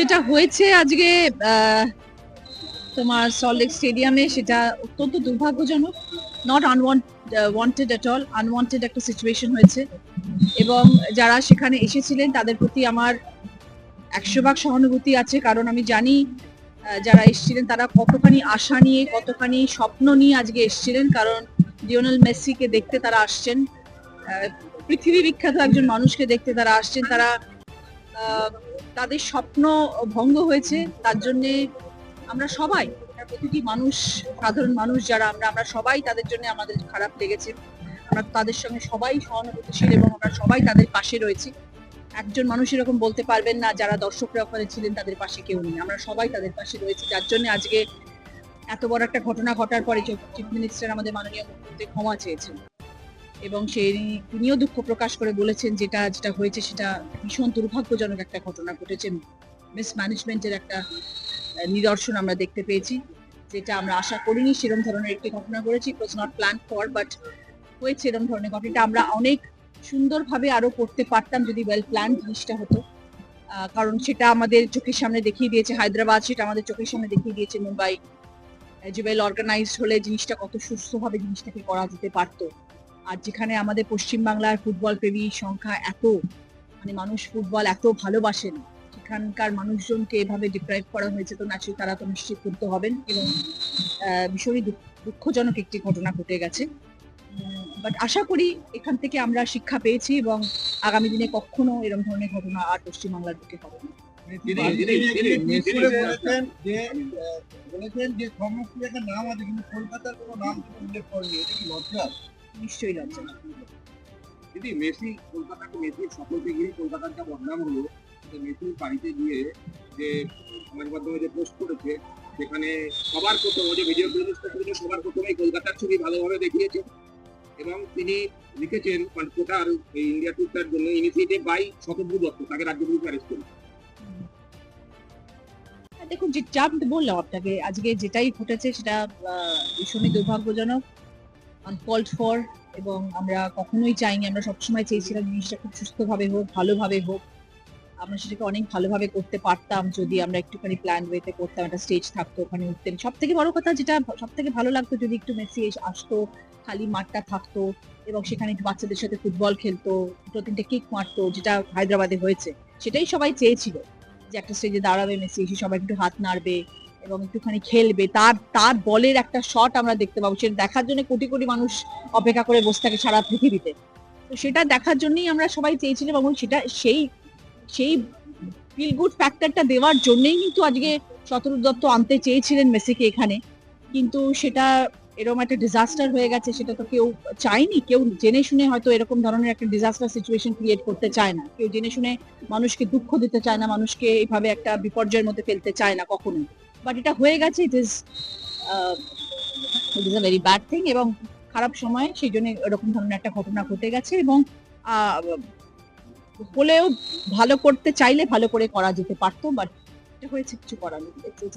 যেটা হয়েছে আজকে তোমার সল্টলেক স্টেডিয়ামে সেটা অত্যন্ত দুর্ভাগ্যজনক not unwanted at all unwanted একটা সিচুয়েশন হয়েছে। এবং যারা সেখানে এসেছিলেন, তাদের প্রতি আমার একশো ভাগ সহানুভূতি আছে। কারণ আমি জানি যারা এসেছিলেন, তারা কতখানি আশা নিয়ে, কতখানি স্বপ্ন নিয়ে আজকে এসেছিলেন। কারণ লিওনেল মেসিকে দেখতে তারা আসছেন পৃথিবী বিখ্যাত একজন মানুষকে দেখতে তারা আসছেন। তারা তাদের স্বপ্ন ভঙ্গ হয়েছে, তার জন্যে আমরা সবাই প্রতিটি মানুষ, সাধারণ মানুষ যারা আমরা আমরা সবাই তাদের জন্য আমাদের খারাপ লেগেছে। আমরা তাদের সঙ্গে সবাই সহানুভূতিশীল এবং আমরা সবাই তাদের পাশে রয়েছি। একজন মানুষ এরকম বলতে পারবেন না, যারা দর্শকরা ওখানে ছিলেন তাদের পাশে কেউ নেই। আমরা সবাই তাদের পাশে রয়েছি, যার জন্য আজকে এত বড় একটা ঘটনা ঘটার পরে চিফ মিনিস্টার আমাদের মাননীয় মুখ্যমন্ত্রী ক্ষমা চেয়েছেন। এবং সেই তিনিও দুঃখ প্রকাশ করে বলেছেন যেটা যেটা হয়েছে সেটা ভীষণ দুর্ভাগ্যজনক একটা ঘটনা ঘটেছে। মিসম্যানেজমেন্টের একটা নিদর্শন আমরা দেখতে পেয়েছি, যেটা আমরা আশা করিনি সেরকম ধরনের একটি ঘটনা ঘটেছে। It was not plan for but হয়েছে এরকম ধরনের ঘটনাটা। আমরা অনেক সুন্দরভাবে আরও করতে পারতাম যদি ওয়েল প্ল্যান জিনিসটা হতো। কারণ সেটা আমাদের চোখের সামনে দেখিয়ে দিয়েছে হায়দ্রাবাদ, সেটা আমাদের চোখের সামনে দেখিয়ে দিয়েছে মুম্বাই। যে ওয়েল অর্গানাইজড হলে জিনিসটা কত সুস্থভাবে জিনিসটাকে করা যেতে পারতো। আর যেখানে আমাদের পশ্চিমবাংলার ফুটবল প্রেমী সংখ্যা এত মানে মানুষ ফুটবল এত ভালোবাসেন সেখানকার মানুষজনকে এভাবে ডিপ্রাইভ করা হয়েছে তো নাচি তারা তো নিশ্চিত করতে হবেন এবং আহ, ভীষণই দুঃখজনক একটি ঘটনা ঘটে গেছে। বাট আশা করি এখান থেকে আমরা শিক্ষা পেয়েছি এবং আগামী দিনে কখনো এরকম ধরনের ঘটনা আর পশ্চিমবাংলার দিকে হবে না। বলেছেন যে সমস্ত নাম আছে কিন্তু কলকাতার কোনো নাম উল্লেখ করেনি এটা কি লজ্জা? নিশ্চয়ই লজ্জা দিদি মেসি কলকাতাকে মেসির সফলতে গিয়ে কলকাতার যা বদনাম হলো যে মেসির বাড়িতে গিয়ে যে সমাজ মাধ্যমে যে পোস্ট করেছে সেখানে সবার প্রথম যে ভিডিও রিলিজটা করেছে সবার প্রথমেই কলকাতার ছবি ভালোভাবে দেখিয়েছে। এবং তিনি লিখেছেন মানে টোটাল এই ইন্ডিয়া টুরটার জন্য ইনিশিয়েটিভ বাই শতব্রু দত্ত তাকে রাজ্য পুলিশ অ্যারেস্ট করে হ্যাঁ, দেখুন যে তো বললাম আপনাকে আজকে যেটাই ঘটেছে সেটা ভীষণই দুর্ভাগ্যজনক। আনকল্ড ফর এবং আমরা কখনোই চাইনি, আমরা সবসময় চেয়েছিলাম জিনিসটা খুব সুস্থভাবে হোক, ভালোভাবে হোক। আমরা সেটাকে অনেক ভালোভাবে করতে পারতাম যদি আমরা একটুখানি প্ল্যান ওয়েতে করতাম, একটা স্টেজ থাকতো ওখানে উঠতেন সব থেকে বড় কথা যেটা সব থেকে ভালো লাগতো যদি একটু মেসি আসতো, খালি মাঠটা থাকতো এবং সেখানে বাচ্চাদের সাথে ফুটবল খেলতো, দুটো তিনটে কিক মারতো, যেটা হায়দ্রাবাদে হয়েছে, সেটাই সবাই চেয়েছিল যে একটা স্টেজে দাঁড়াবে, মেসি এসে সবাই একটু হাত নাড়বে। এবং একটুখানি খেলবে। তার তার বলের একটা শট আমরা দেখতে পাবো। সেটা দেখার জন্য কোটি কোটি মানুষ অপেক্ষা করে বসে থাকে সারা পৃথিবীতে। তো সেটা দেখার জন্যই আমরা সবাই চেয়েছিলাম এবং সেটা, সেই সেই ফিল গুড ফ্যাক্টরটা দেওয়ার জন্যই কিন্তু আজকে শতরূপ দত্ত আনতে চেয়েছিলেন মেসিকে এখানে। কিন্তু সেটা এরকম একটা ডিজাস্টার হয়ে গেছে, সেটা তো কেউ চায়নি। কেউ জেনে শুনে হয়তো এরকম ধরনের একটা ডিজাস্টার সিচুয়েশন ক্রিয়েট করতে চায় না। কেউ জেনে শুনে মানুষকে দুঃখ দিতে চায় না, মানুষকে এইভাবে একটা বিপর্যয়ের মধ্যে ফেলতে চায় না কখনোই। বাট এটা হয়ে গেছে it is it is a very bad thing এবং খারাপ সময়, সেই জন্য এরকম ধরনের একটা ঘটনা ঘটে গেছে এবং হলেও ভালো করতে চাইলে ভালো করে করা যেতে পারতো বাট এটা হয়েছে, কিছু করার নেই।